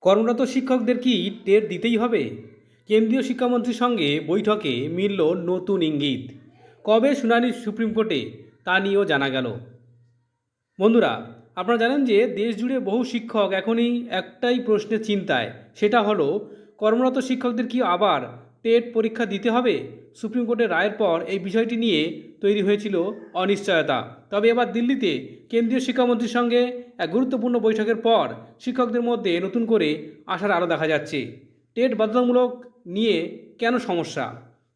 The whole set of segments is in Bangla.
কর্মরত শিক্ষকদের কি টের দিতেই হবে? কেন্দ্রীয় শিক্ষামন্ত্রীর সঙ্গে বৈঠকে মিলল নতুন ইঙ্গিত। কবে শুনানি সুপ্রিম কোর্টে? তা নিয়েও জানা গেল। বন্ধুরা, আপনারা জানেন যে দেশ জুড়ে বহু শিক্ষক এখনই একটাই প্রশ্নের চিন্তায়। সেটা হলো কর্মরত শিক্ষকদের কি আবার টেট পরীক্ষা দিতে হবে। সুপ্রিম কোর্টের রায়ের পর এই বিষয়টি নিয়ে তৈরি হয়েছিল অনিশ্চয়তা। তবে এবার দিল্লিতে কেন্দ্রীয় শিক্ষামন্ত্রীর সঙ্গে এক গুরুত্বপূর্ণ বৈঠকের পর শিক্ষকদের মধ্যে নতুন করে আশার আলো দেখা যাচ্ছে। টেট বাধ্যতামূলক নিয়ে কেন সমস্যা?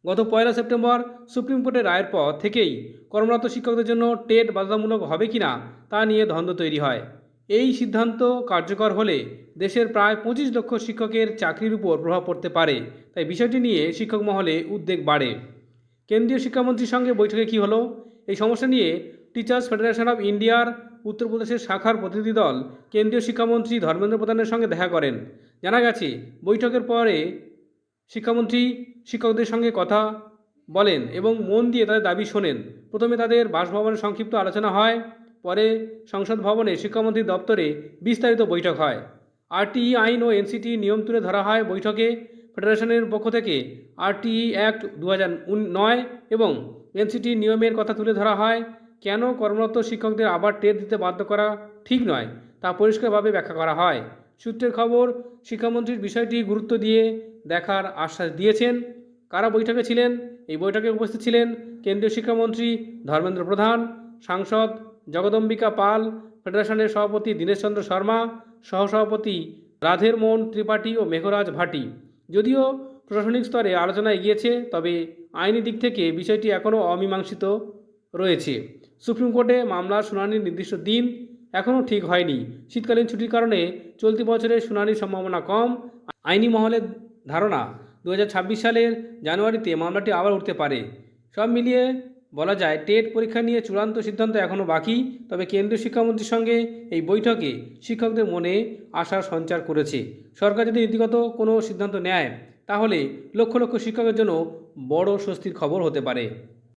গত পয়লা সেপ্টেম্বর সুপ্রিম কোর্টের রায়ের পর থেকেই কর্মরত শিক্ষকদের জন্য টেট বাধ্যতামূলক হবে কিনা তা নিয়ে দ্বন্দ্ব তৈরি হয়। এই সিদ্ধান্ত কার্যকর হলে দেশের প্রায় পঁচিশ লক্ষ শিক্ষকের চাকরির উপর প্রভাব পড়তে পারে। তাই বিষয়টি নিয়ে শিক্ষক মহলে উদ্বেগ বাড়ে। কেন্দ্রীয় শিক্ষামন্ত্রীর সঙ্গে বৈঠকে কী হলো? এই সমস্যা নিয়ে টিচার্স ফেডারেশন অফ ইন্ডিয়ার উত্তরপ্রদেশের শাখার প্রতিনিধি দল কেন্দ্রীয় শিক্ষামন্ত্রী ধর্মেন্দ্র প্রধানের সঙ্গে দেখা করেন। জানা গেছে, বৈঠকের পরে শিক্ষামন্ত্রী শিক্ষকদের সঙ্গে কথা বলেন এবং মন দিয়ে তাদের দাবি শোনেন। প্রথমে তাদের বাসভবনে সংক্ষিপ্ত আলোচনা হয়। পরে সংসদ ভবনে শিক্ষামন্ত্রীর দপ্তরে বিস্তারিত বৈঠক হয়। আরটিই আইন ও এনসিটি নিয়ম তুলে ধরা হয় বৈঠকে। ফেডারেশনের পক্ষ থেকে আরটিই অ্যাক্ট দু নয় এবং এনসিটি নিয়মের কথা তুলে ধরা হয়, কেন কর্মরত শিক্ষকদের আবার টেট দিতে বাধ্য করা ঠিক নয়, তা পরিষ্কারভাবে ব্যাখ্যা করা হয়। সূত্রের খবর, শিক্ষামন্ত্রীর বিষয়টি গুরুত্ব দিয়ে দেখার আশ্বাস দিয়েছেন। কারা বৈঠকে ছিলেন? এই বৈঠকে উপস্থিত ছিলেন কেন্দ্রীয় শিক্ষামন্ত্রী ধর্মেন্দ্র প্রধান, সাংসদ জগদম্বিকা পাল, ফেডারেশনের সভাপতি দীনেশচন্দ্র শর্মা, সহসভাপতি রাধের মোহন ত্রিপাঠী ও মেঘরাজ ভাটি। যদিও প্রশাসনিক স্তরে আলোচনা এগিয়েছে, তবে আইনি দিক থেকে বিষয়টি এখনও অমীমাংসিত রয়েছে। সুপ্রিম কোর্টে মামলার শুনানির নির্দিষ্ট দিন এখনও ঠিক হয়নি। শীতকালীন ছুটির কারণে চলতি বছরের শুনানির সম্ভাবনা কম। আইনি মহলের ধারণা দু হাজার ছাব্বিশ সালের জানুয়ারিতে মামলাটি আবার উঠতে পারে। সব মিলিয়ে বলা যায় টেট পরীক্ষা নিয়ে চূড়ান্ত সিদ্ধান্ত এখনও বাকি, তবে কেন্দ্রীয় শিক্ষামন্ত্রীর সঙ্গে এই বৈঠকে শিক্ষকদের মনে আশার সঞ্চার করেছে। সরকার যদি নীতিগত কোনো সিদ্ধান্ত নেয়, তাহলে লক্ষ লক্ষ শিক্ষকের জন্য বড় স্বস্তির খবর হতে পারে।